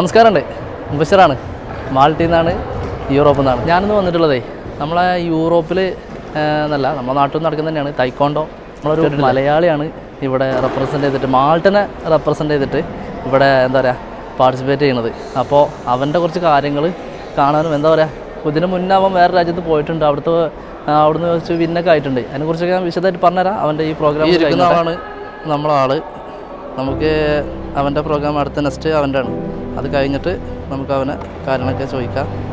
നമസ്കാരമുണ്ട്. മുബഷറാണ്. മാൾട്ടിൽ നിന്നാണ് യൂറോപ്പിൽ നിന്നാണ് ഞാനിന്ന് വന്നിട്ടുള്ളതേ നമ്മളെ യൂറോപ്പിൽ എന്നല്ല നമ്മുടെ നാട്ടിൽ നടക്കുന്ന തന്നെയാണ് തൈക്കോണ്ടോ നമ്മളൊരു മലയാളിയാണ് ഇവിടെ റെപ്രസെന്റ് ചെയ്തിട്ട് മാൾട്ടിനെ റെപ്രസെന്റ് ചെയ്തിട്ട് ഇവിടെ എന്താ പറയുക പാർട്ടിസിപ്പേറ്റ് ചെയ്യണത്. അപ്പോൾ അവന്റെ കുറച്ച് കാര്യങ്ങൾ കാണാനും എന്താ പറയുക ഇതിന് മുന്നേ അവൻ വേറെ രാജ്യത്ത് പോയിട്ടുണ്ട്. അവിടുത്തെ അവിടുന്ന് വെച്ച് വിന്നൊക്കെ ആയിട്ടുണ്ട്. അതിനെക്കുറിച്ചൊക്കെ ഞാൻ വിശദമായിട്ട് പറഞ്ഞുതരാം. അവന്റെ ഈ പ്രോഗ്രാം ഇരിക്കുന്ന ആളാണ് നമ്മളെ ആൾ നമുക്ക് അവന്റെ പ്രോഗ്രാം അടുത്ത നെക്സ്റ്റ് അവന്റെ ആണ് അത് കഴിഞ്ഞിട്ട് നമുക്ക് അവനെ കാര്യങ്ങളൊക്കെ ചോദിക്കാം.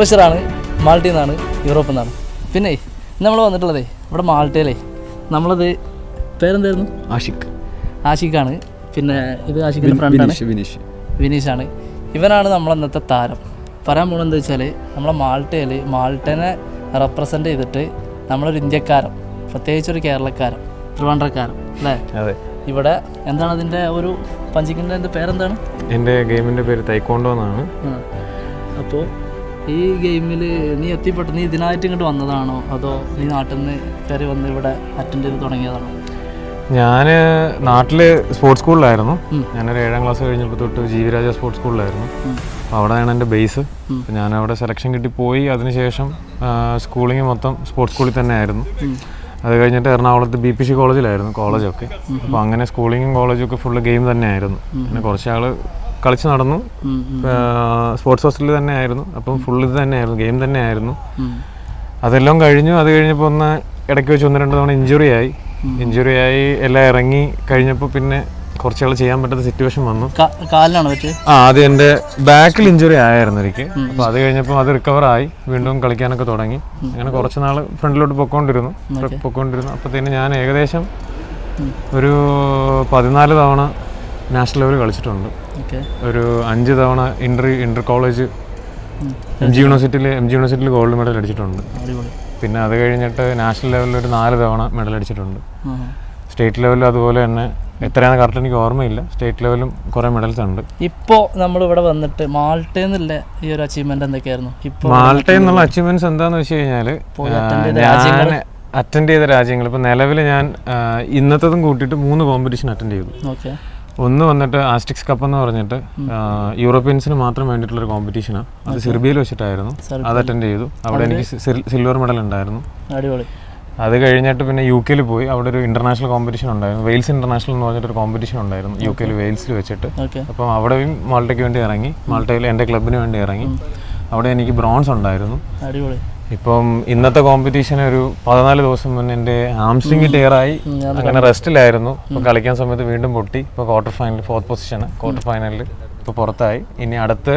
മുബഷറാണ് മാൾട്ടിൽ നിന്നാണ് യൂറോപ്പിൽ നിന്നാണ് പിന്നെ നമ്മൾ വന്നിട്ടുള്ളതേ ഇവിടെ മാൾട്ടയിലേ നമ്മളത് പേരെന്തായിരുന്നു? ആഷിഖ്. ആഷിഖാണ്. പിന്നെ ഇത് ആഷിഖിന്റെ ഫ്രണ്ടാണ്. വിനീഷ് വിനീഷ്. വിനീഷാണ്. ഇവനാണ് നമ്മളന്നത്തെ താരം. പറയാൻ പോകുന്നത് എന്താ വെച്ചാൽ നമ്മളെ മാൾട്ടയിൽ മാൾട്ടനെ റെപ്രസെന്റ് ചെയ്തിട്ട് നമ്മളൊരു ഇന്ത്യക്കാരൻ പ്രത്യേകിച്ച് ഒരു കേരളക്കാരൻ ട്രിവാൻഡ്രക്കാരൻ അല്ലേ? അതെ. ഇവിടെ എന്താണ് അതിന്റെ ഒരു പഞ്ചിക്കിന്റെ പേരെന്താണ്? എന്റെ ഗെയിമിന്റെ പേര് തൈക്കോണ്ടോ എന്നാണ് അപ്പോൾ ഈ ഗെയിമിൽ നീ എത്തിപ്പെട്ടു നീ ഇതിനായിട്ട് ഇങ്ങോട്ട് വന്നതാണോ? അതോ നീ നാട്ടിൽ നിന്ന് കയറി വന്ന് ഇവിടെ അറ്റൻഡ് ചെയ്ത് തുടങ്ങിയതാണോ? ഞാൻ നാട്ടിൽ സ്പോർട്സ് സ്കൂളിലായിരുന്നു. ഞാനൊരു ഏഴാം ക്ലാസ് കഴിഞ്ഞപ്പോൾ തൊട്ട് ജി വി രാജ സ്പോർട്സ് സ്കൂളിലായിരുന്നു അപ്പോൾ അവിടെയാണ് എന്റെ ബേസ് അപ്പം അപ്പോൾ ഞാൻ അവിടെ സെലക്ഷൻ കിട്ടി പോയി. അതിനുശേഷം സ്കൂളിങ് മൊത്തം സ്പോർട്സ് സ്കൂളിൽ തന്നെ ആയിരുന്നു. അത് കഴിഞ്ഞിട്ട് എറണാകുളത്ത് ബി പി സി കോളേജിലായിരുന്നു കോളേജൊക്കെ അപ്പോൾ അങ്ങനെ സ്കൂളിങ്ങും കോളേജും ഒക്കെ ഫുള്ള് ഗെയിം തന്നെയായിരുന്നു. പിന്നെ കുറച്ച് ആൾ കളിച്ച് നടന്നു. സ്പോർട്സ് ഹോസ്റ്റലിൽ തന്നെ ആയിരുന്നു. അപ്പം ഫുൾ ഇത് തന്നെയായിരുന്നു ഗെയിം തന്നെയായിരുന്നു അതെല്ലാം കഴിഞ്ഞു. അത് കഴിഞ്ഞപ്പോൾ ഒന്ന് ഇടയ്ക്ക് വെച്ച് ഒന്ന് രണ്ട് തവണ ഇഞ്ചുറി ആയി. ഇഞ്ചുറി ആയി എല്ലാം ഇറങ്ങി കഴിഞ്ഞപ്പോൾ പിന്നെ കുറച്ചാൾ ചെയ്യാൻ പറ്റാത്ത സിറ്റുവേഷൻ വന്നു. ആ ആദ്യം എന്റെ ബാക്കിൽ ഇഞ്ചുറി ആയിരുന്നു എനിക്ക്. അപ്പോൾ അത് കഴിഞ്ഞപ്പോൾ അത് റിക്കവർ ആയി. വീണ്ടും കളിക്കാനൊക്കെ തുടങ്ങി. അങ്ങനെ കുറച്ച് നാൾ ഫ്രണ്ടിലോട്ട് പൊക്കോണ്ടിരുന്നു. പൊക്കോണ്ടിരുന്നു. അപ്പോഴത്തേന് ഞാൻ ഏകദേശം ഒരു പതിനാല് തവണ നാഷണൽ ലെവൽ കളിച്ചിട്ടുണ്ട്. ഒരു അഞ്ച് തവണ inter inter college M G യൂണിവേഴ്സിറ്റിയിൽ എം ജി യൂണിവേഴ്സിറ്റിയിൽ ഗോൾഡ് മെഡൽ അടിച്ചിട്ടുണ്ട്. പിന്നെ അത് കഴിഞ്ഞിട്ട് നാഷണൽ ലെവലിൽ ഒരു നാല് തവണ മെഡൽ അടിച്ചിട്ടുണ്ട്. സ്റ്റേറ്റ് ലെവലിൽ അതുപോലെ തന്നെ എത്രയാണ് കറക്റ്റ് എനിക്ക് ഓർമ്മയില്ല. സ്റ്റേറ്റ് ലെവലും കുറേ മെഡൽസ് ഉണ്ട്. ഇപ്പോൾ നമ്മളിവിടെ വന്നിട്ട് മാൾട്ടയിൽ നിന്നുള്ള ഈ ഒരു അച്ചീവ്മെന്റ് എന്തൊക്കെയായിരുന്നു? ഇപ്പോൾ മാൾട്ട എന്നുള്ള അച്ചീവ്മെന്റ്സ് എന്താന്ന് വെച്ച് കഴിഞ്ഞാൽ ഞാൻ അറ്റൻഡ് ചെയ്ത രാജ്യങ്ങൾ. ഇപ്പോൾ നിലവിൽ ഞാൻ ഇന്നത്തതും കൂട്ടിയിട്ട് മൂന്ന് കോമ്പറ്റീഷൻ അറ്റൻഡ് ചെയ്തു. ഓക്കെ. ഒന്ന് വന്നിട്ട് ആസ്റ്റിക്സ് കപ്പ് എന്ന് പറഞ്ഞിട്ട് യൂറോപ്യൻസിന് മാത്രം വേണ്ടിയിട്ടുള്ള ഒരു കോമ്പറ്റീഷനാണ് അത്. സെർബിയയിൽ വെച്ചിട്ടായിരുന്നു. അത് അറ്റൻഡ് ചെയ്തു. അവിടെ എനിക്ക് സിൽവർ മെഡൽ ഉണ്ടായിരുന്നു. അടിപൊളി. അത് കഴിഞ്ഞിട്ട് പിന്നെ യു കെയിൽ പോയി. അവിടെ ഒരു ഇന്റർനാഷണൽ കോമ്പറ്റീഷൻ ഉണ്ടായിരുന്നു. വെയിൽസ് ഇന്റർനാഷണൽ എന്ന് പറഞ്ഞിട്ട് ഒരു കോമ്പറ്റീഷൻ ഉണ്ടായിരുന്നു യു കെയിൽ വെയിൽസിൽ വെച്ചിട്ട്. അപ്പം അവിടെയും മാൾട്ടയ്ക്ക് വേണ്ടി ഇറങ്ങി. മാൾട്ടയിൽ എന്റെ ക്ലബിന് വേണ്ടി ഇറങ്ങി. അവിടെ എനിക്ക് ബ്രോൺസ് ഉണ്ടായിരുന്നു. അടിപൊളി. ഇപ്പം ഇന്നത്തെ കോമ്പറ്റീഷൻ ഒരു പതിനാല് ദിവസം മുന്നേ എന്റെ ആംസ്ട്രിങ് ടയറായി അങ്ങനെ റെസ്റ്റിലായിരുന്നു ഇപ്പോൾ കളിക്കാൻ സമയത്ത് വീണ്ടും പൊട്ടി. ഇപ്പോൾ quarter final fourth position quarter ഫൈനലിൽ ഇപ്പോൾ പുറത്തായി. ഇനി അടുത്ത്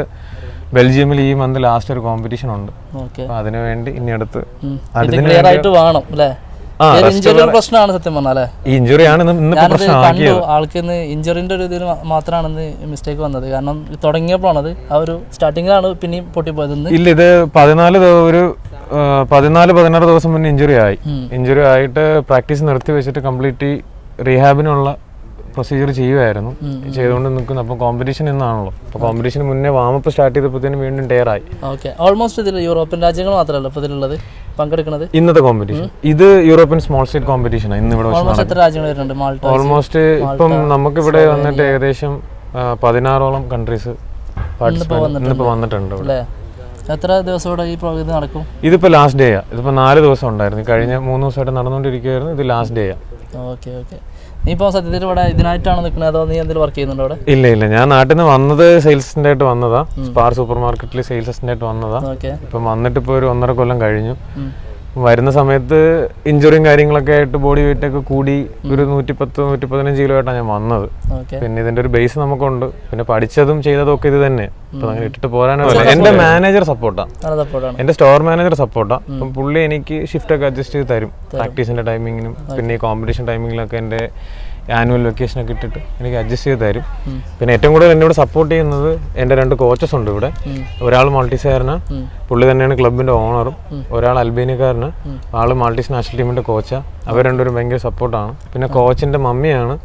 ബെൽജിയമിൽ ഈ മന്ത് ലാസ്റ്റ് ഒരു കോമ്പറ്റീഷൻ ഉണ്ട്. അപ്പോൾ അതിനു വേണ്ടി ഇനി അടുത്ത് ആയിട്ട് വേണം അല്ലേ? പ്രശ്നമാണ് സത്യം ഇന്ന് കണ്ടു. ആൾക്ക് ഇന്ന് ഇഞ്ചുറിന്റെ ഒരു ഇതിൽ മാത്രമാണ് മിസ്റ്റേക്ക് വന്നത്. കാരണം തുടങ്ങിയപ്പോഴാണ് ആ ഒരു സ്റ്റാർട്ടിങ്ങിലാണ് പിന്നെയും പൊട്ടിപ്പോയത് ഇല്ല ഇത് പതിനാല് ഒരു പതിനാല് പതിനാറ് ദിവസം മുന്നേ ഇഞ്ചുറി ആയി. ഇഞ്ചുറി ആയിട്ട് പ്രാക്ടീസ് നിർത്തി വെച്ചിട്ട് കംപ്ലീറ്റ് റീഹാബിനുള്ള പ്രൊസീജിയർ ചെയ്യുമായിരുന്നു ചെയ്തുകൊണ്ട് നിൽക്കുന്നു. അപ്പോൾ കോമ്പറ്റീഷൻ എന്നാണല്ലോ അപ്പോൾ കോമ്പറ്റീഷന് മുന്നേ വാമപ്പ് സ്റ്റാർട്ട് ചെയ്തപ്പോഴത്തേനും വീണ്ടും ടയർ ആയി. ഓക്കെ. ഓൾമോസ്റ്റ് ഇതിൽ യൂറോപ്യൻ രാജ്യങ്ങൾ മാത്രമല്ല ഇപ്പോൾ ഇതിലുള്ളത്. പങ്കെടുക്കുന്നത് ഇന്നത്തെ കോമ്പറ്റീഷൻ ഇത് യൂറോപ്യൻ സ്മോൾ സ്റ്റേറ്റ് കോമ്പറ്റീഷൻ ആണ് ഇന്ന് ഇവിടെ ഓൾമോസ്റ്റ് ഇപ്പം നമുക്കിവിടെ വന്നിട്ട് ഏകദേശം പതിനാറോളം കൺട്രീസ് പാർട്ടിസിപ്പേറ്റ് ഇന്നിപ്പോൾ വന്നിട്ടുണ്ട്. ഇവിടെ. എത്ര ദിവസം ഇവിടെ ഈ പ്രോഗ്രാം നടക്കും? ഇതിപ്പോൾ ലാസ്റ്റ് ഡേയാ ഇതിപ്പോൾ നാല് ദിവസം ഉണ്ടായിരുന്നു. കഴിഞ്ഞ മൂന്ന് ദിവസമായിട്ട് നടന്നുകൊണ്ടിരിക്കുകയായിരുന്നു. ഇത് ലാസ്റ്റ് ഡേയാ ഓക്കെ ഓക്കെ. നീ ഇപ്പോൾ സത്യത്തിൽ ഇവിടെ ഇതിനായിട്ടാണ് നിൽക്കുന്നത്? അതോ നീ എന്തെങ്കിലും വർക്ക് ചെയ്യുന്നുണ്ടോ അവിടെ ഇല്ല ഇല്ല. ഞാൻ നാട്ടിൽ നിന്ന് വന്നത് സെയിൽസിന്റെ ആയിട്ട് വന്നതാ. സ്പാർ സൂപ്പർ മാർക്കറ്റിൽ സെയിൽസ് അസിസ്റ്റന്റ് ആയിട്ട് വന്നതാ. ഓക്കെ. ഇപ്പം വന്നിട്ട് ഇപ്പോൾ ഒരു ഒന്നര കൊല്ലം കഴിഞ്ഞു. വരുന്ന സമയത്ത് ഇഞ്ചുറിയും കാര്യങ്ങളൊക്കെ ആയിട്ട് ബോഡി വെയിറ്റ് ഒക്കെ കൂടി ഒരു നൂറ്റിപ്പത്ത് നൂറ്റി പതിനഞ്ച് കിലോ ആയിട്ടാണ് ഞാൻ വന്നത്. പിന്നെ ഇതിന്റെ ഒരു ബേസ് നമുക്കുണ്ട്. പിന്നെ പഠിച്ചതും ചെയ്തതും ഒക്കെ ഇത് തന്നെ. അപ്പൊ അങ്ങനെ ഇട്ടിട്ട് പോരാനുള്ള എന്റെ മാനേജർ സപ്പോർട്ടാ എന്റെ സ്റ്റോർ മാനേജർ സപ്പോർട്ടാ അപ്പം പുള്ളി എനിക്ക് ഷിഫ്റ്റ് ഒക്കെ അഡ്ജസ്റ്റ് ചെയ്ത് തരും. പ്രാക്ടീസിന്റെ ടൈമിങ്ങിനും പിന്നെ ഈ കോമ്പറ്റീഷൻ ടൈമിങ്ങിലൊക്കെ എന്റെ ആനുവൽ വെക്കേഷൻ ഒക്കെ ഇട്ടിട്ട് എനിക്ക് അഡ്ജസ്റ്റ് ചെയ്ത് തരും. പിന്നെ ഏറ്റവും കൂടുതൽ എന്നോട് സപ്പോർട്ട് ചെയ്യുന്നത് എന്റെ രണ്ട് കോച്ചസ് ഉണ്ട് ഇവിടെ. ഒരാൾ മൾട്ടിസെയറിന് പുള്ളി തന്നെയാണ് ക്ലബിന്റെ ഓണറും ഒരാൾ അൽബേനിയക്കാരന് ആൾ മൾട്ടിസ് നാഷണൽ ടീമിന്റെ കോച്ചാണ് അവർ രണ്ടുപേരും ഭയങ്കര സപ്പോർട്ടാണ് പിന്നെ കോച്ചിന്റെ മമ്മിയാണ്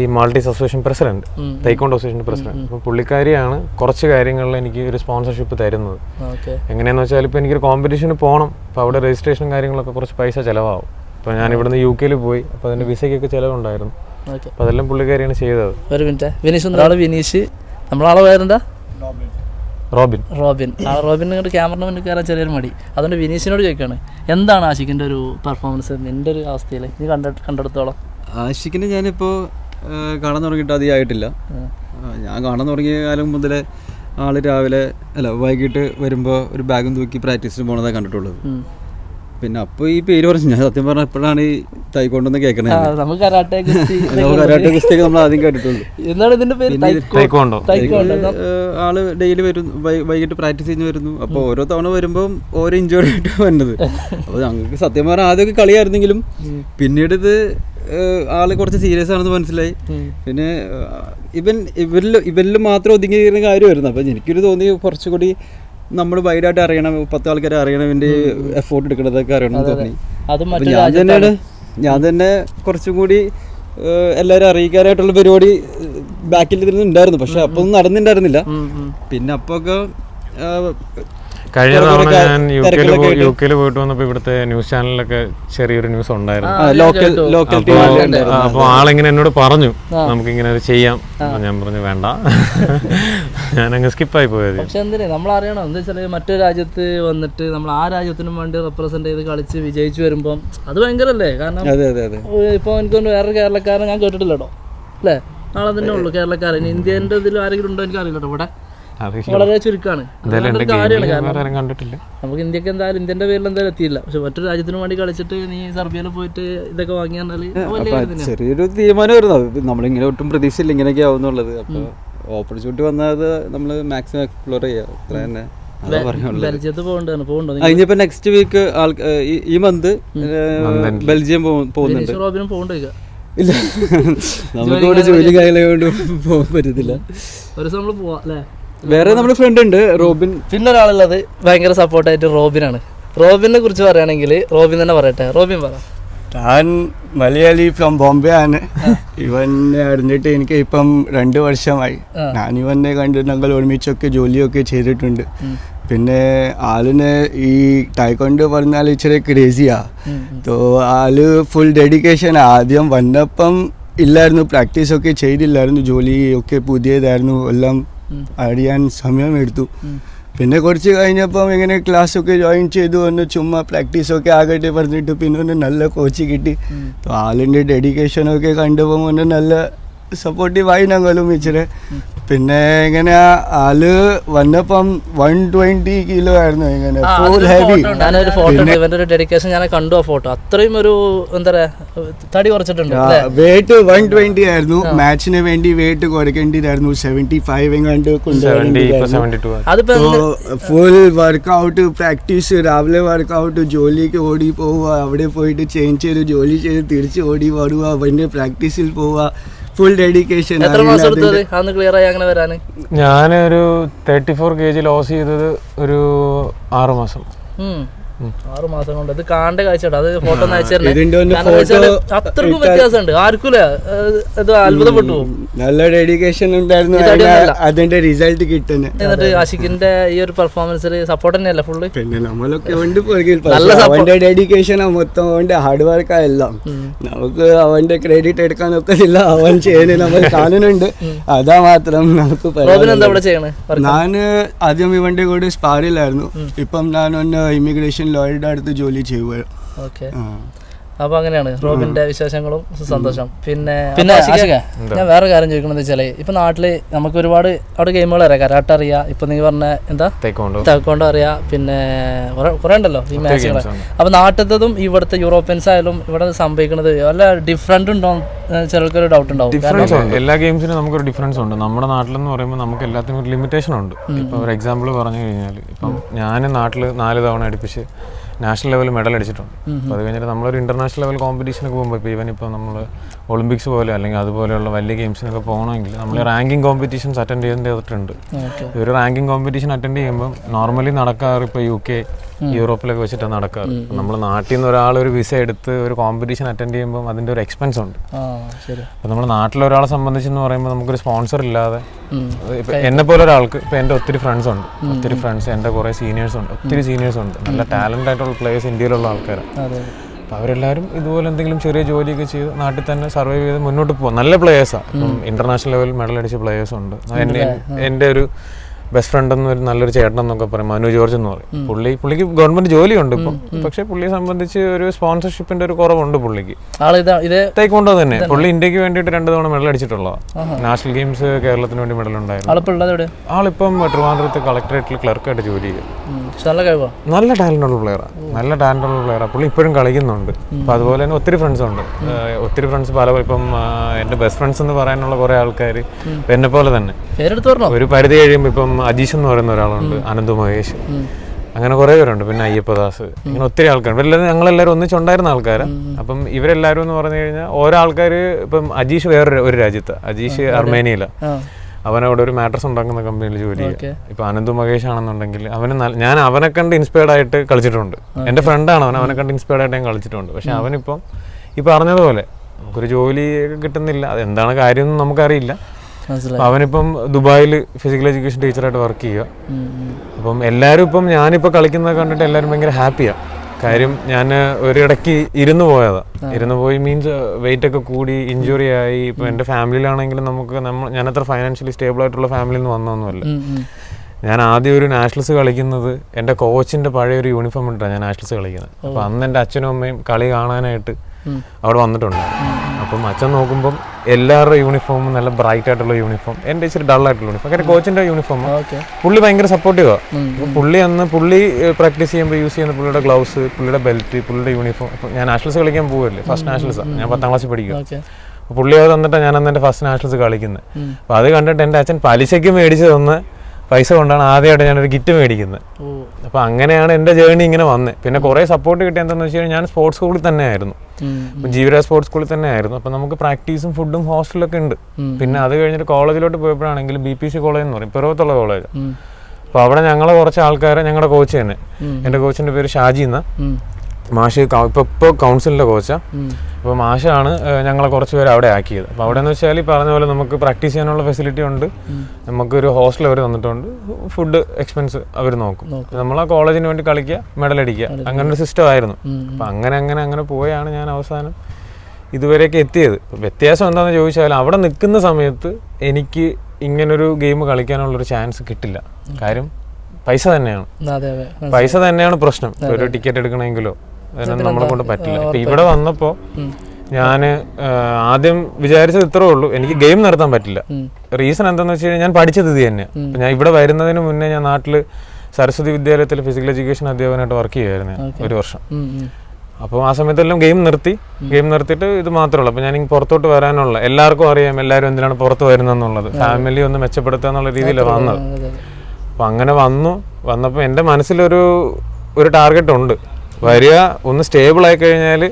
ഈ Maltese association president taekwondo association president അപ്പോൾ പുള്ളിക്കാരിയാണ് കുറച്ച് കാര്യങ്ങളിൽ എനിക്ക് ഒരു സ്പോൺസർഷിപ്പ് തരുന്നത്. എങ്ങനെയാണെന്ന് എങ്ങനെയാന്ന് വെച്ചാൽ ഇപ്പോൾ എനിക്കൊരു കോമ്പറ്റീഷന് പോകണം അപ്പോൾ അവിടെ രജിസ്ട്രേഷൻ കാര്യങ്ങളൊക്കെ കുറച്ച് പൈസ ചിലവാകും. അപ്പോൾ ഞാൻ ഇവിടുന്ന് യു കെയിൽ പോയി. അപ്പോൾ അതിന്റെ വിസയ്ക്കൊക്കെ ചിലവുണ്ടായിരുന്നു. ഓക്കെ. അപ്പോൾ അതെല്ലാം പുള്ളിക്കാരിയാണ് ചെയ്തത്. ഒരു മിനിറ്റ്. വിനീഷ് ഒരാൾ വിനീഷ്. നമ്മളാളെ പേരെന്താ? റോബിൻ. റോബിൻ. ആ റോബിൻ ഇങ്ങോട്ട് ക്യാമറ മുന്നിൽ കയറാൻ ചെറിയൊരു മടി. അതുകൊണ്ട് വിനീഷിനോട് ചോദിക്കുകയാണ് എന്താണ് ആഷിഖിന്റെ ഒരു പെർഫോമൻസ് നിന്റെ ഒരു അവസ്ഥയിൽ നീ കണ്ട കണ്ടെടുത്തോളം. ആഷിക്കിനെ ഞാനിപ്പോൾ കാണാൻ തുടങ്ങിയിട്ട് അധികം ആയിട്ടില്ല. ഞാൻ കാണാൻ തുടങ്ങിയ കാലം മുതലേ ആൾ രാവിലെ അല്ല വൈകിട്ട് വരുമ്പോൾ ഒരു ബാഗും തൂക്കി പ്രാക്ടീസിന് പോണതാണ് കണ്ടിട്ടുള്ളത്. പിന്നെ അപ്പോൾ ഈ പേര് പറഞ്ഞു ഞാൻ സത്യം പറഞ്ഞ എപ്പോഴാണ് ഈ തൈക്കൊണ്ടെന്ന് കേൾക്കണേ ആ, നമുക്ക് കരാട്ടെ ഗുസ്തി കരാട്ടെ നമ്മൾ ആദ്യം കേട്ടിട്ടുള്ളൂ. എന്താണ് ഇതിന്റെ പേര്? തൈക്കോണ്ടോ? ആൾ ഡെയിലി വരും വൈകിട്ട് പ്രാക്ടീസ് ചെയ്ത് വരുന്നു. അപ്പോൾ ഓരോ തവണ വരുമ്പോൾ ഓരോ ഇഞ്ചോറി ആയിട്ട് വരുന്നത് അപ്പോൾ ഞങ്ങൾക്ക് സത്യം പറഞ്ഞാൽ ആദ്യമൊക്കെ കളിയായിരുന്നെങ്കിലും പിന്നീട് ഇത് ആൾ കുറച്ച് സീരിയസ് ആണെന്ന് മനസ്സിലായി. പിന്നെ ഇവൻ ഇവരിൽ ഇവരിൽ മാത്രം ഒതുങ്ങിയിരുന്ന കാര്യമായിരുന്നു. അപ്പോൾ എനിക്കൊരു തോന്നി കുറച്ചുകൂടി നമ്മൾ വൈഡായിട്ട് അറിയണം പത്ത് ആൾക്കാരെ അറിയണം ഇവന്റെ എഫോർട്ട് എടുക്കണതൊക്കെ അറിയണം തോന്നി. ഞാൻ തന്നെയാണ് ഞാൻ തന്നെ കുറച്ചും കൂടി എല്ലാവരും അറിയിക്കാനായിട്ടുള്ള പരിപാടി ബാക്കിൽ ഇരുന്ന് ഉണ്ടായിരുന്നു പക്ഷെ അപ്പൊ ഒന്നും നടന്നിട്ടുണ്ടായിരുന്നില്ല. പിന്നെ അപ്പൊ ഒക്കെ കഴിഞ്ഞ തവണ ഞാൻ യു കെയിൽ യു കെയിൽ പോയിട്ട് വന്നപ്പോൾ ഇവിടുത്തെ ന്യൂസ് ചാനലിലൊക്കെ ചെറിയൊരു ന്യൂസ് ഉണ്ടായിരുന്നു. അപ്പോൾ ആളിങ്ങനെ എന്നോട് പറഞ്ഞു നമുക്കിങ്ങനെ അത് ചെയ്യാം. ഞാൻ പറഞ്ഞു വേണ്ട. ഞാനങ്ങ് സ്കിപ്പായി പോയത്. പക്ഷെ എന്തിനാ നമ്മൾ അറിയണം എന്താ വെച്ചാൽ മറ്റൊരു രാജ്യത്ത് വന്നിട്ട് നമ്മൾ ആ രാജ്യത്തിനും വേണ്ടി റെപ്രസെന്റ് ചെയ്ത് കളിച്ച് വിജയിച്ചു വരുമ്പോൾ അത് ഭയങ്കരല്ലേ? കാരണം അതെ അതെ വേറെ ഇപ്പോൾ എനിക്കൊന്ന് വേറൊരു കേരളക്കാരൻ ഞാൻ കേട്ടിട്ടില്ല കേട്ടോ അല്ലേ? നാളെ തന്നെ ഉള്ളൂ കേരളക്കാരൻ. ഇനി ഇന്ത്യന്റെ ഇതിൽ ആരെങ്കിലും ഉണ്ടോ എനിക്ക് അറിയില്ല കേട്ടോ ഇവിടെ അറിയില്ല വളരെ ചുരുക്കമാണ് നമുക്ക് ഇന്ത്യയ്ക്ക് എന്തായാലും ഇന്ത്യന്റെ പേരിൽ എന്തായാലും എത്തിയില്ല. പക്ഷെ മറ്റൊരു രാജ്യത്തിന് വേണ്ടി കളിച്ചിട്ട് നീ സർബിയയിൽ പോയിട്ട് ഇതൊക്കെ വാങ്ങിയാൽ ചെറിയൊരു തീരുമാനമായിരുന്നു. നമ്മളിങ്ങനെ ഒട്ടും പ്രതീക്ഷയില്ല ഇങ്ങനെയൊക്കെ ആവുന്നുള്ളത്. അപ്പൊ ഓപ്പർച്യൂണിറ്റി വന്നത് നമ്മൾ മാക്സിമം എക്സ്പ്ലോർ ചെയ്യുക അത്ര തന്നെ. ഇനിയിപ്പോ നെക്സ്റ്റ് വീക്ക് ഈ- മന്ത് ബെൽജിയം പോകുന്നുണ്ട്. ഇല്ല. നമുക്ക് ഇവിടെ ജോലി കാര്യങ്ങളെ കൊണ്ട് പോകാൻ പറ്റത്തില്ല. ഒരു ദിവസം നമ്മൾ പോവാം അല്ലേ? വേറെ നമ്മുടെ ഫ്രണ്ട് ഉണ്ട് റോബിൻ. പിന്നെ ഒരാളുള്ളത് ഭയങ്കര സപ്പോർട്ടായിട്ട് റോബിനാണ്. റോബിനെ കുറിച്ച് പറയുകയാണെങ്കിൽ റോബിൻ തന്നെ പറയട്ടെ. റോബിൻ പറ. ഞാൻ മലയാളി ഫ്രം ബോംബെ ആണ്. ഇവനെ അറിഞ്ഞിട്ട് എനിക്ക് ഇപ്പം രണ്ട് വർഷമായി. ഞാൻ ഇവനെ കണ്ട് ഞങ്ങൾ ഒരുമിച്ചൊക്കെ ജോലിയൊക്കെ ചെയ്തിട്ടുണ്ട്. പിന്നെ ആളിനെ ഈ ടൈക്കൊണ്ട് പറഞ്ഞാൽ ഇച്ചിരി ക്രേസിയാ തോ ആൾ ഫുൾ ഡെഡിക്കേഷൻ ആദ്യം വന്നപ്പം ഇല്ലായിരുന്നു പ്രാക്ടീസൊക്കെ ചെയ്തില്ലായിരുന്നു ജോലിയൊക്കെ പുതിയതായിരുന്നു എല്ലാം അറിയാൻ സമയമെടുത്തു. പിന്നെ കുറച്ച് കഴിഞ്ഞപ്പം ഇങ്ങനെ ക്ലാസ്സൊക്കെ ജോയിൻ ചെയ്തു. ഒന്ന് ചുമ്മാ പ്രാക്ടീസൊക്കെ ആകട്ടെ പറഞ്ഞിട്ട് പിന്നെ ഒന്ന് നല്ല കോച്ച് കിട്ടി. तो ആളിന്റെ ഡെഡിക്കേഷനൊക്കെ കണ്ടപ്പോൾ ഒന്ന് നല്ല സപ്പോർട്ടീവായി ഞങ്ങളും ഇച്ചിരി. പിന്നെ എങ്ങനെയാ ആൾ വന്നപ്പം വൺ ട്വന്റി കിലോ ആയിരുന്നു ഇങ്ങനെ ഫുൾ ഹെവി ഞാനൊരു ഫോട്ടോ ഇവന്റെ ഒരു ഡെഡിക്കേഷൻ ഞാൻ കണ്ടു ആ ഫോട്ടോ അത്രയും ഒരു എന്താ പറയാ തടി കുറച്ചിട്ടുണ്ട് വെയിറ്റ് വൺ ട്വന്റി ആയിരുന്നു. മാച്ചിന് വേണ്ടി വെയിറ്റ് കുറയ്ക്കേണ്ടിയിരുന്നു സെവന്റി ഫൈവ് എങ്ങാണ്ട് അതിപ്പോ ഫുൾ വർക്കൗട്ട് പ്രാക്ടീസ് രാവിലെ വർക്കൗട്ട് ജോലിക്ക് ഓടി പോവുക അവിടെ പോയിട്ട് ചേഞ്ച് ചെയ്ത് ജോലി ചെയ്ത് തിരിച്ച് ഓടി വരുക പിന്നെ പ്രാക്ടീസിൽ പോവുക. ഫുൾ ഡെഡിക്കേഷൻ എത്ര മാസം എടുത്തത്? അന്ന് ക്ലിയർ ആയി അങ്ങനെ വരാന്? ഞാനൊരു thirty four K G loss ചെയ്തത് ഒരു ആറ് മാസം. ആറ് മാസം കൊണ്ട്. ഇത് കാണേണ്ട കാഴ്ചയുണ്ട് അത് ഫോട്ടോ അത്രക്കും വ്യത്യാസമുണ്ട്. ആർക്കും ഇത് അത്ഭുതപ്പെട്ടു നല്ല ഡെഡിക്കേഷൻ ഉണ്ടായിരുന്നു. അതിന്റെ- റിസൾട്ട് കിട്ടുന്നത് എന്നിട്ട് ആഷിഖിന്റെ ഈ ഒരു പെർഫോമൻസിൽ സപ്പോർട്ട് തന്നെയല്ല ഫുള്ള് പിന്നെ നമ്മളൊക്കെ ഉണ്ട് നല്ല. അവന്റെ ഡെഡിക്കേഷൻ മൊത്തം അവന്റെ ഹാർഡ് വർക്ക് എല്ലാം. നമുക്ക് അവന്റെ ക്രെഡിറ്റ് എടുക്കാൻ ഒക്കത്തില്ല അവൻ ചെയ്യുന്നത് നമ്മൾ കാണുന്നുണ്ട്. അതാ മാത്രം നമുക്ക് ഞാൻ ആദ്യം ഇവന്റെ കൂടെ സ്പാറിലായിരുന്നു ഇപ്പം ഞാൻ ഒന്ന് ഇമിഗ്രേഷൻ ലോയറുടെ അടുത്ത് ജോലി ചെയ്യുക. ഓക്കെ. അപ്പൊ അങ്ങനെയാണ്. റോബിന്റെ വിശേഷങ്ങളും സന്തോഷം. പിന്നെ പിന്നെ ഞാൻ വേറെ കാര്യം ചോദിക്കണമെന്ന് വെച്ചാൽ ഇപ്പൊ നാട്ടിൽ നമുക്ക് ഒരുപാട് അവിടെ ഗെയിമുകൾ അറിയാം. കരാട്ട അറിയാം. ഇപ്പൊ നീ പറഞ്ഞ എന്താ? തേക്കോണ്ടോ അറിയാ. പിന്നെ കുറെ ഉണ്ടല്ലോ ഈ മാച്ചുകൾ അപ്പൊ നാട്ടിലത്തതും ഇവിടുത്തെ യൂറോപ്യൻസ് ആയാലും ഇവിടെ സംഭവിക്കുന്നത് വല്ല ഡിഫറെന്റ് ഉണ്ടോ? ചിലർക്കൊരു ഡൗട്ട് ഉണ്ടാവും. എല്ലാ ഗെയിംസിനും നമുക്കൊരു ഡിഫറൻസ് ഉണ്ട്. നമ്മുടെ നാട്ടിലെന്ന് പറയുമ്പോൾ നമുക്ക് എല്ലാത്തിനും ഒരു ലിമിറ്റേഷൻ ഉണ്ട്. ഇപ്പൊ ഒരു എക്സാമ്പിൾ പറഞ്ഞു കഴിഞ്ഞാൽ ഇപ്പം ഞാൻ നാട്ടിൽ നാല് തവണ അടുപ്പിച്ച് നാഷണൽ ലെവൽ മെഡൽ അടിച്ചിട്ടുണ്ട്. അപ്പോൾ അത് കഴിഞ്ഞിട്ട് നമ്മളൊരു ഇന്റർനാഷണൽ ലെവൽ കോമ്പറ്റീഷനൊക്കെ പോകുമ്പോൾ ഇപ്പോൾ ഈവൻ ഇപ്പോൾ നമ്മൾ ഒളിമ്പിക്സ് പോലെ അല്ലെങ്കിൽ അതുപോലെയുള്ള വലിയ ഗെയിംസിനൊക്കെ പോകണമെങ്കിൽ നമ്മൾ റാങ്കിങ് കോമ്പറ്റീഷൻസ് അറ്റൻഡ് ചെയ്തിട്ടുണ്ട് ഒരു റാങ്കിങ് കോമ്പറ്റീഷൻ അറ്റൻഡ് ചെയ്യുമ്പോൾ നോർമലി നടക്കാറ് ഇപ്പോൾ യു കെ യൂറോപ്പിലൊക്കെ വെച്ചിട്ടാണ് നടക്കാറ്. നമ്മൾ നാട്ടിൽ നിന്ന് ഒരാൾ ഒരു വിസ എടുത്ത് ഒരു കോമ്പറ്റീഷൻ അറ്റൻഡ് ചെയ്യുമ്പോൾ അതിന്റെ ഒരു എക്സ്പെൻസ് ഉണ്ട്. അപ്പോൾ നമ്മൾ നാട്ടിലെ ഒരാളെ സംബന്ധിച്ചെന്ന് പറയുമ്പോൾ നമുക്കൊരു സ്പോൺസർ ഇല്ലാതെ എന്നെ പോലെ ഒരാൾക്ക് ഇപ്പം എന്റെ ഒത്തിരി ഫ്രണ്ട്സ് ഉണ്ട്. ഒത്തിരി ഫ്രണ്ട്സ് എന്റെ കുറേ സീനിയേഴ്സ് ഉണ്ട്. ഒത്തിരി സീനിയേഴ്സ് ഉണ്ട്. നല്ല ടാലന്റ് ആയിട്ടുള്ള പ്ലേയേഴ്സ് ഇന്ത്യയിലുള്ള ആൾക്കാരാണ്. അപ്പോൾ അവരെല്ലാവരും ഇതുപോലെ എന്തെങ്കിലും ചെറിയ ജോലിയൊക്കെ ചെയ്ത് നാട്ടിൽ തന്നെ സർവൈവ് ചെയ്ത് മുന്നോട്ട് പോകും നല്ല പ്ലേയേഴ്സാണ് ഇപ്പം ഇന്റർനാഷണൽ ലെവലിൽ മെഡൽ അടിച്ച പ്ലേയേഴ്സുണ്ട് എന്റെ എന്റെ ഒരു ബെസ്റ്റ് ഫ്രണ്ട് എന്നൊരു ഒരു നല്ലൊരു ചേട്ടൻ എന്നൊക്കെ പറയും മനു ജോർജ് എന്ന് പറയും. പുള്ളി പുള്ളിക്ക് ഗവൺമെന്റ് ജോലിയുണ്ട് ഇപ്പം. പക്ഷെ പുള്ളിയെ സംബന്ധിച്ച് ഒരു സ്പോൺസർഷിപ്പിന്റെ ഒരു കുറവുണ്ട് പുള്ളിക്ക്. തേക്കൊണ്ടോ തന്നെ. പുള്ളി ഇന്ത്യയ്ക്ക് വേണ്ടിയിട്ട് രണ്ട് തവണ മെഡൽ അടിച്ചിട്ടുള്ളതാണ് നാഷണൽ ഗെയിംസ് കേരളത്തിന് വേണ്ടി മെഡൽ ഉണ്ടായിരുന്നു. ആളിപ്പോ ട്രിവാൻഡ്രത്ത് കളക്ടറേറ്റിൽ ക്ലർക്കായിട്ട് ജോലി ചെയ്യും. നല്ല ടാലന്റ് ഉള്ള പ്ലെയറാണ് നല്ല ടാലന്റ് ഉള്ള പ്ലെയറാണ് പുള്ളി ഇപ്പോഴും കളിക്കുന്നുണ്ട്. അപ്പം അതുപോലെ തന്നെ ഒത്തിരി ഫ്രണ്ട്സ് ഉണ്ട്. ഒത്തിരി ഫ്രണ്ട്സ് പല ഇപ്പം എന്റെ എന്റെ ബെസ്റ്റ് ഫ്രണ്ട്സ് എന്ന് പറയാനുള്ള കുറേ ആൾക്കാർ എന്നെ പോലെ തന്നെ. ഒരു പരിധി കഴിയുമ്പോൾ ഇപ്പം അജീഷ് എന്ന് പറയുന്ന ഒരാളുണ്ട് അനന്ത് മഹേഷ്. അങ്ങനെ കുറേ പേരുണ്ട് പിന്നെ അയ്യപ്പദാസ്. ഇങ്ങനെ ഒത്തിരി ആൾക്കാരുണ്ട്. ഇവരെല്ലാം ഞങ്ങളെല്ലാവരും ഒന്നിച്ചുണ്ടായിരുന്ന ആൾക്കാരാണ് അപ്പം ഇവരെല്ലാവരും എന്ന് പറഞ്ഞു കഴിഞ്ഞാൽ ഓരോ ആൾക്കാർ ഇപ്പം അജീഷ് വേറൊരു ഒരു രാജ്യത്ത്. അജീഷ് അർമേനിയയിലാണ് അവൻ അവനവിടെ ഒരു മാട്രസ് ഉണ്ടാക്കുന്ന കമ്പനിയിൽ ജോലി ചെയ്യുക ചെയ്യും ഇപ്പൊ അനന്ത് മഹേഷ് ആണെന്നുണ്ടെങ്കിൽ അവന് ഞാൻ അവനെ കണ്ട് ഇൻസ്പയർഡ് ആയിട്ട് കളിച്ചിട്ടുണ്ട്. എന്റെ ഫ്രണ്ടാണ് അവൻ. അവനെ കണ്ട് ഇൻസ്പയർഡ് ആയിട്ട് ഞാൻ കളിച്ചിട്ടുണ്ട്. പക്ഷെ അവനിപ്പം ഈ പറഞ്ഞതുപോലെ നമുക്കൊരു ജോലി കിട്ടുന്നില്ല. അത് എന്താണ് കാര്യം എന്ന് നമുക്കറിയില്ല. അവനിപ്പം ദുബായിൽ ഫിസിക്കൽ എഡ്യൂക്കേഷൻ ടീച്ചറായിട്ട് വർക്ക് ചെയ്യുക. അപ്പം എല്ലാവരും ഇപ്പം ഞാനിപ്പോൾ കളിക്കുന്നത് കണ്ടിട്ട് എല്ലാവരും ഭയങ്കര ഹാപ്പിയാണ് കാര്യം ഞാൻ ഒരിടയ്ക്ക് ഇരുന്ന് പോയതാ. ഇരുന്ന് പോയി മീൻസ് വെയിറ്റ് ഒക്കെ കൂടി ഇഞ്ചുറി ആയി. ഇപ്പം എന്റെ ഫാമിലിയിലാണെങ്കിലും നമുക്ക് നമ്മൾ ഞാനത്ര ഫൈനാൻഷ്യലി സ്റ്റേബിൾ ആയിട്ടുള്ള ഫാമിലിയിൽ നിന്ന് വന്നൊന്നുമല്ല. ഞാൻ ആദ്യം ഒരു നാഷണൽസ് കളിക്കുന്നത് എന്റെ കോച്ചിന്റെ പഴയ ഒരു യൂണിഫോം ഇട്ടാണ് ഞാൻ നാഷണൽസ് കളിക്കുന്നത്. അപ്പോൾ അന്ന് എന്റെ അച്ഛനും അമ്മയും കളി കാണാനായിട്ട്. അവിടെ വന്നിട്ടുണ്ട്. അപ്പം അച്ഛൻ നോക്കുമ്പം എല്ലാവരുടെ യൂണിഫോമും നല്ല ബ്രൈറ്റ് ആയിട്ടുള്ള യൂണിഫോം എന്റെ ഇച്ചിരി ഡൾ ആയിട്ടുള്ള യൂണിഫോം എന്റെ കോച്ചിന്റെ യൂണിഫോം പുള്ളി ഭയങ്കര സപ്പോർട്ടീവാണ്. പുള്ളി അന്ന് പുള്ളി പ്രാക്ടീസ് ചെയ്യുമ്പോൾ യൂസ് ചെയ്യുന്ന പുള്ളിയുടെ ഗ്ലൗസ് പുള്ളിയുടെ ബെൽറ്റ് പുള്ളിയുടെ യൂണിഫോം ഞാൻ നാഷണൽസ് കളിക്കാൻ പോകുമല്ലേ ഫസ്റ്റ് നാഷണൽസാണ് ഞാൻ പത്താം ക്ലാസ്സിൽ പഠിക്കുക പുള്ളി അത് തന്നിട്ട് ഞാൻ അന്ന് എന്റെ ഫസ്റ്റ് നാഷണൽസ് കളിക്കുന്നത് അപ്പൊ അപ്പോൾ അത് കണ്ടിട്ട് എന്റെ അച്ഛൻ പലിശയ്ക്ക് മേടിച്ച് തന്ന് പൈസ കൊണ്ടാണ് ആദ്യമായിട്ട് ഞാനൊരു കിറ്റ് മേടിക്കുന്നത് അപ്പൊ അപ്പോൾ അങ്ങനെയാണ് എന്റെ ജേണി ഇങ്ങനെ വന്നത് പിന്നെ കുറേ സപ്പോർട്ട് കിട്ടിയ എന്താണെന്ന് വെച്ച് കഴിഞ്ഞാൽ ഞാൻ സ്പോർട്സ് സ്കൂളിൽ തന്നെ ആയിരുന്നു ജീവരാജ് സ്പോർട്സ് സ്കൂളിൽ തന്നെ ആയിരുന്നു അപ്പം നമുക്ക് പ്രാക്ടീസും ഫുഡും ഹോസ്റ്റലൊക്കെ ഉണ്ട്. പിന്നെ അത് കഴിഞ്ഞിട്ട് കോളേജിലോട്ട് പോയപ്പോഴാണെങ്കിൽ ബി പി സി കോളേജ് എന്ന് പറയും. പിറവത്തുള്ള കോളേജ്. അപ്പോൾ അവിടെ ഞങ്ങളെ കുറച്ച് ആൾക്കാരെ ഞങ്ങളുടെ കോച്ച് തന്നെ. എന്റെ കോച്ചിന്റെ പേര് ഷാജി എന്ന. മാഷ് ഇപ്പോൾ ഇപ്പോൾ കൗൺസിലിന്റെ കോച്ചാണ് അപ്പൊ അപ്പോൾ മാഷാണ് ഞങ്ങളെ കുറച്ച് പേര് അവിടെ ആക്കിയത്. അപ്പോൾ അവിടെ എന്ന് വെച്ചാൽ ഈ പറഞ്ഞ പോലെ നമുക്ക് പ്രാക്ടീസ് ചെയ്യാനുള്ള ഫെസിലിറ്റി ഉണ്ട്. നമുക്ക് ഒരു ഹോസ്റ്റൽ അവർ തന്നിട്ടുണ്ട്. ഫുഡ് എക്സ്പെൻസ് അവർ നോക്കും. നമ്മൾ ആ കോളേജിന് വേണ്ടി കളിക്കുക മെഡൽ അടിക്കുക. അങ്ങനെ ഒരു സിസ്റ്റം ആയിരുന്നു. അപ്പൊ അങ്ങനെ അങ്ങനെ അങ്ങനെ പോയാണ് ഞാൻ അവസാനം ഇതുവരെയൊക്കെ എത്തിയത്. ഇപ്പം വ്യത്യാസം എന്താണെന്ന് ചോദിച്ചാൽ അവിടെ നിൽക്കുന്ന സമയത്ത് എനിക്ക് ഇങ്ങനൊരു ഗെയിം കളിക്കാനുള്ളൊരു ചാൻസ് കിട്ടില്ല. കാര്യം പൈസ തന്നെയാണ്. പൈസ തന്നെയാണ് പ്രശ്നം. ഒരു ടിക്കറ്റ് എടുക്കണമെങ്കിലോ. അതിനൊന്നും നമ്മളെ കൊണ്ട് പറ്റില്ല. ഇപ്പൊ ഇവിടെ വന്നപ്പോ ഞാൻ ഞാൻ ആദ്യം വിചാരിച്ചത് ഇത്രേ ഉള്ളൂ. എനിക്ക് ഗെയിം നടത്താൻ പറ്റില്ല. റീസൺ എന്താന്ന് വെച്ച് കഴിഞ്ഞാൽ ഞാൻ പഠിച്ചത് ഇത് തന്നെ. ഞാൻ ഇവിടെ വരുന്നതിന് മുന്നേ ഞാൻ നാട്ടിൽ സരസ്വതി വിദ്യാലയത്തിൽ ഫിസിക്കൽ എഡ്യൂക്കേഷൻ അധ്യാപകനായിട്ട് വർക്ക് ചെയ്യുമായിരുന്നു ഒരു വർഷം. അപ്പോൾ ആ സമയത്തെല്ലാം ഗെയിം നിർത്തി. ഗെയിം നിർത്തിയിട്ട് ഇത് മാത്രമേ ഉള്ളൂ. അപ്പോൾ ഞാൻ പുറത്തോട്ട് വരാനുള്ള എല്ലാവർക്കും അറിയാം എല്ലാവരും എന്തിനാണ് പുറത്ത് വരുന്നതെന്നുള്ളത്. ഫാമിലി ഒന്ന് മെച്ചപ്പെടുത്തുക എന്നുള്ള രീതിയിലാണ് വന്നത്. അതെ, അതെ. അപ്പം അങ്ങനെ വന്നു. വന്നപ്പോൾ എന്റെ മനസ്സിലൊരു ഒരു ടാർഗറ്റ് ഉണ്ട്. വരിക ഒന്ന് സ്റ്റേബിൾ ആയി കഴിഞ്ഞാൽ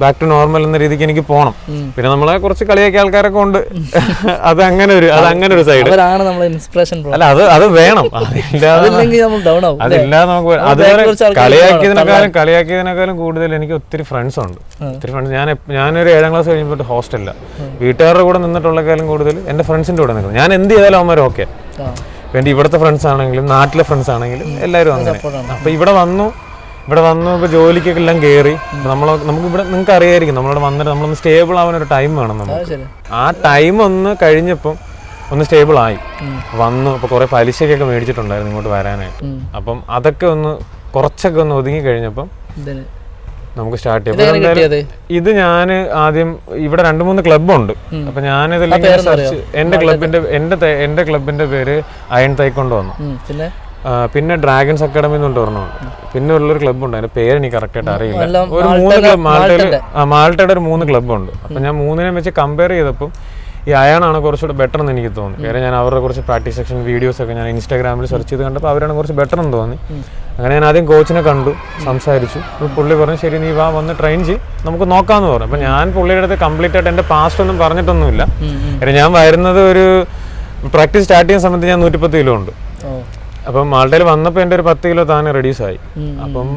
ബാക്ക് ടു നോർമൽ എന്ന രീതിക്ക് എനിക്ക് പോകണം പിന്നെ നമ്മളെ കുറച്ച് കളിയാക്കിയ ആൾക്കാരൊക്കെ ഉണ്ട്. അത് അങ്ങനെ ഒരു അത് അങ്ങനെ ഒരു സൈഡ് ഇൻസ്പിറേഷൻ അല്ല അത് അത് വേണം. അതില്ലാതെ? നമുക്ക് ആൾക്കാര് കളിയാക്കിയതിനേക്കാളും കളിയാക്കിയതിനേക്കാളും കൂടുതൽ എനിക്ക് ഒത്തിരി ഫ്രണ്ട്സ് ഉണ്ട്. ഒത്തിരി ഫ്രണ്ട്സ് ഞാൻ ഞാനൊരു ഏഴാം ക്ലാസ് കഴിയുമ്പോൾ ഹോസ്റ്റലില്ല വീട്ടുകാരുടെ കൂടെ നിന്നിട്ടുള്ളക്കാളും കൂടുതൽ എന്റെ ഫ്രണ്ട്സിന്റെ കൂടെ നിൽക്കുന്നത് ഞാൻ എന്ത് ചെയ്താലും അവന്മാർ ഓക്കെ. എന്റെ ഇവിടുത്തെ ഫ്രണ്ട്സ് ആണെങ്കിലും നാട്ടിലെ ഫ്രണ്ട്സ് ആണെങ്കിലും എല്ലാവരും അങ്ങനെ. അപ്പൊ അപ്പോൾ ഇവിടെ വന്നു. ഇവിടെ വന്ന് ഇപ്പോൾ ജോലിക്കൊക്കെ എല്ലാം കയറി നമ്മൾ നമുക്ക് ഇവിടെ നിങ്ങൾക്ക് അറിയായിരിക്കും. നമ്മളിവിടെ വന്നിട്ട് നമ്മളൊന്ന് സ്റ്റേബിൾ ആവാൻ ഒരു ടൈം വേണം നമ്മൾ നമുക്ക് ആ ടൈം ഒന്ന് കഴിഞ്ഞപ്പം ഒന്ന് സ്റ്റേബിൾ ആയി. വന്നു അപ്പോൾ കുറേ പലിശയ്ക്കൊക്കെ മേടിച്ചിട്ടുണ്ടായിരുന്നു ഇങ്ങോട്ട് വരാനായിട്ട്. അപ്പം അതൊക്കെ ഒന്ന് കുറച്ചൊക്കെ ഒന്ന് ഒതുങ്ങി കഴിഞ്ഞപ്പം നമുക്ക് സ്റ്റാർട്ട് ചെയ്യാം. ഇത് ഞാൻ ആദ്യം ഇവിടെ രണ്ട് മൂന്ന് ക്ലബ്ബുണ്ട് അപ്പൊ ഞാൻ സെർച്ച് എന്റെ ക്ലബിന്റെ എന്റെ എന്റെ എന്റെ ക്ലബിന്റെ പേര് അയൺ തൈക്കൊണ്ട് വന്നു. പിന്നെ ഡ്രാഗൺസ് അക്കാഡമി എന്ന് പറഞ്ഞുണ്ട് പിന്നെ ഉള്ളൊരു ക്ലബ്ബുണ്ട് അതിന്റെ പേര് എനിക്ക് കറക്റ്റ് ആയിട്ട് അറിയില്ല. ഒരു മൂന്ന് ക്ലബ് മാൾട്ടയിൽ മാൾട്ടയുടെ. ഒരു മൂന്ന് ക്ലബ്ബുണ്ട് അപ്പൊ ഞാൻ മൂന്നിനെ വെച്ച് കമ്പയർ ചെയ്തപ്പോൾ ഈ അയാണാണ് കുറച്ചുകൂടെ ബെറ്റർ എന്ന് എനിക്ക് തോന്നി. കാര്യം ഞാൻ അവരുടെ കുറച്ച് പ്രാക്ടീസ് സെക്ഷൻ വീഡിയോസ് ഒക്കെ ഞാൻ ഇൻസ്റ്റാഗ്രാമിൽ സെർച്ച് ചെയ്ത് കണ്ടപ്പോൾ അവരാണ് കുറച്ച് ബെറ്റർ എന്ന് തോന്നി. അങ്ങനെ ഞാൻ ആദ്യം കോച്ചിനെ കണ്ടു സംസാരിച്ചു. പുള്ളി പറഞ്ഞു ശരി നീ വാ വന്ന് ട്രെയിൻ ചെയ്യും. നമുക്ക് നോക്കാമെന്ന് പറഞ്ഞു. അപ്പോൾ ഞാൻ പുള്ളിയുടെ അടുത്ത് കംപ്ലീറ്റ് ആയിട്ട് എന്റെ പാസ്റ്റ് ഒന്നും പറഞ്ഞിട്ടൊന്നുമില്ല. കാര്യം ഞാൻ വരുന്നത് ഒരു പ്രാക്ടീസ് സ്റ്റാർട്ട് ചെയ്യുന്ന സമയത്ത് ഞാൻ നൂറ്റിപ്പത്ത് കിലോ ഉണ്ട്. അപ്പം മാൾഡയിൽ വന്നപ്പോൾ എന്റെ ഒരു പത്ത് കിലോ താനെ റെഡ്യൂസ് ആയി അപ്പം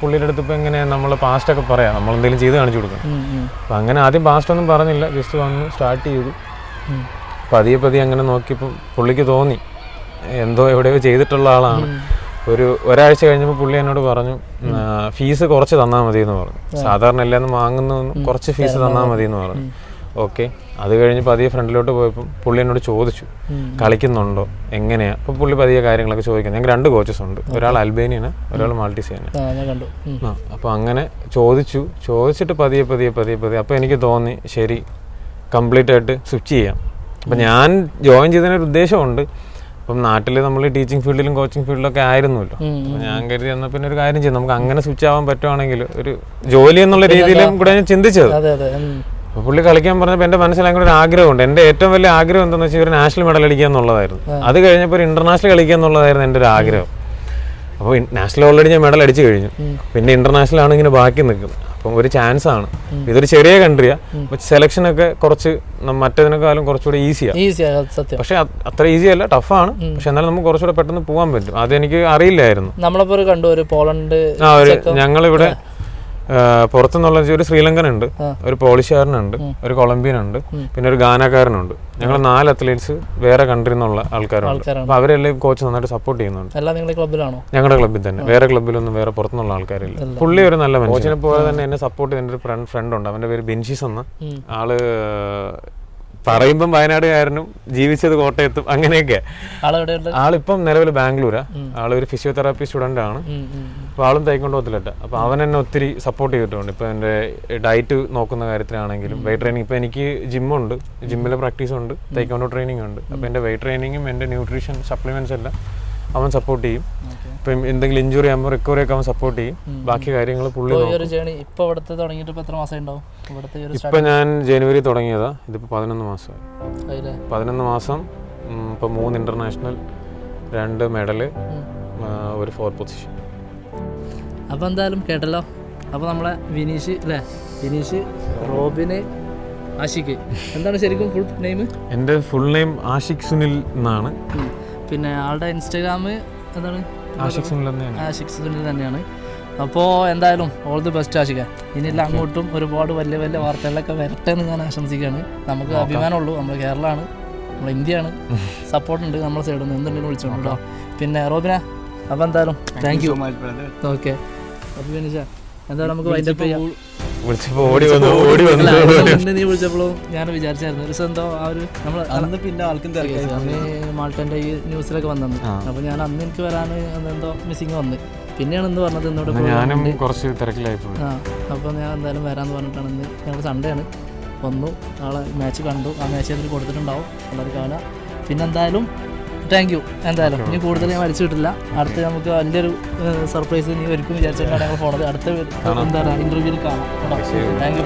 പുള്ളിയുടെ അടുത്ത് ഇപ്പം എങ്ങനെ നമ്മൾ പാസ്റ്റ് ഒക്കെ പറയാം. നമ്മൾ എന്തെങ്കിലും ചെയ്ത് കാണിച്ചു കൊടുക്കണം. അപ്പം അങ്ങനെ ആദ്യം പാസ്റ്റ് ഒന്നും പറഞ്ഞില്ല. ജസ്റ്റ് വന്ന് സ്റ്റാർട്ട് ചെയ്തു. പതിയെ പതിയെ അങ്ങനെ നോക്കിയപ്പോൾ പുള്ളിക്ക് തോന്നി. എന്തോ എവിടെയോ ചെയ്തിട്ടുള്ള ആളാണ്. ഒരു ഒരാഴ്ച കഴിഞ്ഞപ്പോൾ പുള്ളി എന്നോട് പറഞ്ഞു ഫീസ് കുറച്ച് തന്നാൽ മതി എന്ന് പറഞ്ഞു സാധാരണ എല്ലാം വാങ്ങുന്ന കുറച്ച് ഫീസ് തന്നാൽ മതി. എന്ന് പറഞ്ഞു ഓക്കെ. അത് കഴിഞ്ഞ് പതിയെ ഫ്രണ്ടിലോട്ട് പോയപ്പോൾ പുള്ളി എന്നോട് ചോദിച്ചു കളിക്കുന്നുണ്ടോ? എങ്ങനെയാ? അപ്പോൾ പുള്ളി പതിയെ കാര്യങ്ങളൊക്കെ ചോദിക്കുന്നത് ഞങ്ങൾക്ക് രണ്ട് കോച്ചസ് ഉണ്ട്. ഒരാൾ അൽബേനിയാണ് ഒരാൾ മാൾട്ടീസിയാണ്. ആ അപ്പോൾ അങ്ങനെ ചോദിച്ചു. ചോദിച്ചിട്ട് പതിയെ പതിയെ പതിയെ പതിയെ. അപ്പോൾ എനിക്ക് തോന്നി ശരി കംപ്ലീറ്റ് ആയിട്ട് സ്വിച്ച് ചെയ്യാം. അപ്പം ഞാൻ ജോയിൻ ചെയ്തതിനൊരു ഉദ്ദേശമുണ്ട്. അപ്പം നാട്ടിൽ നമ്മൾ ടീച്ചിങ് ഫീൽഡിലും കോച്ചിങ് ഫീൽഡിലൊക്കെ ആയിരുന്നല്ലോ. ഞാൻ കരുതി എന്നാൽ പിന്നെ ഒരു കാര്യം ചെയ്യും. നമുക്ക് അങ്ങനെ സ്വിച്ച് ആവാൻ പറ്റുവാണെങ്കിൽ ഒരു ജോലി എന്നുള്ള രീതിയിലും കൂടെ ഞാൻ ചിന്തിച്ചത്. അപ്പോൾ പുള്ളി കളിക്കാൻ പറഞ്ഞപ്പോൾ എന്റെ മനസ്സിൽ അങ്ങനെ ഒരു ആഗ്രഹമുണ്ട്. എന്റെ ഏറ്റവും വലിയ ആഗ്രഹം എന്താണെന്ന് വെച്ചാൽ ഒരു നാഷണൽ മെഡൽ അടിക്കുക എന്നുള്ളതായിരുന്നു. അത് കഴിഞ്ഞപ്പോൾ ഒരു ഇന്റർനാഷണൽ കളിക്കുക എന്നുള്ളതായിരുന്നു എന്റെ ഒരു ആഗ്രഹം. അപ്പോൾ നാഷണൽ ഓൾറെഡി ഞാൻ മെഡൽ അടിച്ചു കഴിഞ്ഞു. പിന്നെ ഇന്റർനാഷണൽ ആണ് ഇങ്ങനെ ബാക്കി നിൽക്കുന്നത്. അപ്പം ഒരു ചാൻസ് ആണ്. ഇതൊരു ചെറിയ കൺട്രിയാ സെലക്ഷൻ ഒക്കെ കുറച്ച് മറ്റേതിനേക്കാളും കുറച്ചുകൂടെ ഈസിയാണ് പക്ഷെ അത്ര ഈസി അല്ല ടഫാണ് പക്ഷെ എന്നാലും നമുക്ക് കുറച്ചുകൂടെ പെട്ടെന്ന് പോകാൻ പറ്റും. അത് എനിക്ക് അറിയില്ലായിരുന്നു. നമ്മളിപ്പോ കണ്ടു ഒരു പോളണ്ട് ആ ഒരു ഞങ്ങളിവിടെ പുറത്തുനിന്നുള്ള ഒരു ശ്രീലങ്കൻ ഉണ്ട് ഒരു പോളിഷുകാരനുണ്ട് ഒരു കൊളംബിയൻ ഉണ്ട് പിന്നെ ഒരു ഗാനക്കാരനുണ്ട്. ഞങ്ങൾ നാല് അത്ലീറ്റ്സ് വേറെ കൺട്രിയിൽ നിന്നുള്ള ആൾക്കാരുണ്ട്. ആൾക്കാരാണ്. അപ്പൊ അവരെല്ലാം കോച്ച് നന്നായിട്ട് സപ്പോർട്ട് ചെയ്യുന്നുണ്ട്. ഞങ്ങളുടെ ക്ലബ്ബിൽ തന്നെ. വേറെ ക്ലബ്ബിലൊന്നും വേറെ പുറത്തുനിന്നുള്ള ആൾക്കാരില്ല പുള്ളി ഒരു നല്ല മനുഷ്യനെ പോലെ തന്നെ എന്നെ സപ്പോർട്ട് ചെയ്യുന്ന ഒരു ഫ്രണ്ട് ഫ്രണ്ട് ഉണ്ട്. അവന്റെ പേര് ബെൻഷീസ് എന്ന്. ആൾ പറയുമ്പം വയനാടുകാരനും ജീവിച്ചത് കോട്ടയത്തും അങ്ങനെയൊക്കെ. ആളിപ്പം നിലവിൽ ബാംഗ്ലൂരാ. ആളൊരു ഫിസിയോതെറാപ്പി സ്റ്റുഡന്റ് ആണ്. അപ്പോൾ ആളും തൈക്കൊണ്ട് പോകത്തില്ലട്ട. അപ്പോൾ അവൻ എന്നെ ഒത്തിരി സപ്പോർട്ട് ചെയ്തിട്ടുണ്ട്. ഇപ്പോൾ എന്റെ ഡയറ്റ് നോക്കുന്ന കാര്യത്തിലാണെങ്കിലും വെയിറ്റ് ട്രെയിനിങ് ഇപ്പോൾ എനിക്ക് ജിമ്മുണ്ട് ജിമ്മിലെ പ്രാക്ടീസ് ഉണ്ട്. തൈക്കൊണ്ടോ ട്രെയിനിങ് ഉണ്ട്. അപ്പോൾ എന്റെ വെയിറ്റ് ട്രെയിനിങ്ങും എന്റെ ന്യൂട്രീഷൻ സപ്ലിമെന്റ്സ് എല്ലാം അവൻ സപ്പോർട്ട് ചെയ്യും. ഇപ്പം എന്തെങ്കിലും ഇഞ്ചുറി ആകുമ്പോൾ റിക്കവറി ഒക്കെ അവൻ സപ്പോർട്ട് ചെയ്യും. ബാക്കി കാര്യങ്ങൾ പുള്ളി ഇപ്പൊ ഇപ്പൊ ഇവിടുത്തെ തുടങ്ങിയിട്ട് എത്ര മാസം ഉണ്ടാവും? ഇപ്പം ഞാൻ ജനുവരി തുടങ്ങിയതാ. ഇതിപ്പോൾ പതിനൊന്ന് മാസമായി പതിനൊന്ന് മാസം ഇപ്പോൾ മൂന്ന് ഇന്റർനാഷണൽ രണ്ട് മെഡൽ ഒരു ഫോർ പൊസിഷൻ അപ്പോൾ എന്തായാലും കേട്ടല്ലോ. അപ്പോൾ നമ്മളെ വിനീഷ് അല്ലേ? വിനീഷ് റോബിന് ആഷിക് എന്താണ് ശരിക്കും ഫുൾ നെയിം എന്റെ ഫുൾ നെയിം ആഷിഖ് സുനിൽ എന്നാണ്. പിന്നെ ആളുടെ ഇൻസ്റ്റാഗ്രാം എന്താണ്? ആഷിക് സുനിൽ തന്നെയാണ്. ആഷിക് സുനിൽ തന്നെയാണ്. അപ്പോൾ എന്തായാലും ഓൾ ദി ബെസ്റ്റ് ആഷിക ഇനിയെല്ലാം അങ്ങോട്ടും ഒരുപാട് വലിയ വലിയ വാർത്തകളിലൊക്കെ വരട്ടെ എന്ന് ഞാൻ ആശംസിക്കുകയാണ്. നമുക്ക് അഭിമാനമുള്ളൂ. നമ്മൾ കേരളമാണ് നമ്മൾ ഇന്ത്യയാണ്. സപ്പോർട്ട് ഉണ്ട് നമ്മുടെ സൈഡിൽ നിന്ന്. എന്തുണ്ടെങ്കിലും വിളിച്ചോളൂ കേട്ടോ. പിന്നെ റോബിന അപ്പോൾ എന്തായാലും താങ്ക് യു. ഓക്കെ അപ്പോൾ എന്തായാലും നമുക്ക് വൈൻഡപ്പ് ചെയ്യാം. ഓടി വന്നു ഓടി വന്നു. നീ വിളിച്ചപ്പോഴും ഞാൻ വിചാരിച്ചായിരുന്നു ഒരു സ്വന്തം ആ ഒരു നമ്മൾ അന്ന് പിന്നെ ആൾക്കും അന്ന് മാൾട്ടന്റെ ഈ ന്യൂസിലൊക്കെ വന്നു അപ്പൊ ഞാൻ അന്ന് എനിക്ക് വരാൻ അന്ന് എന്തോ മിസ്സിങ് വന്ന്. പിന്നെയാണ് എന്ന് പറഞ്ഞത് എന്നോട് ഞാനും കുറച്ച് തിരക്കിലായി ആ അപ്പോൾ ഞാൻ എന്തായാലും വരാന്ന് പറഞ്ഞിട്ടാണ് ഇന്ന്. ഞങ്ങൾ സൺഡേ ആണ്. വന്നു ആളെ മാച്ച് കണ്ടു. ആ മാച്ച് അതിൽ കൊടുത്തിട്ടുണ്ടാവും. എല്ലാവരും കാണുക പിന്നെ എന്തായാലും താങ്ക് യു എന്തായാലും ഇനി കൂടുതൽ ഞാൻ വലിച്ചു കിട്ടില്ല അടുത്ത് നമുക്ക് വലിയൊരു സർപ്രൈസ് നീ ഒരുക്കും വിചാരിച്ചിട്ടാണ് ഞങ്ങൾ പോണത്. അടുത്ത എന്താ പറയുക ഇന്റർവ്യൂവിൽ കാണാം. Thank you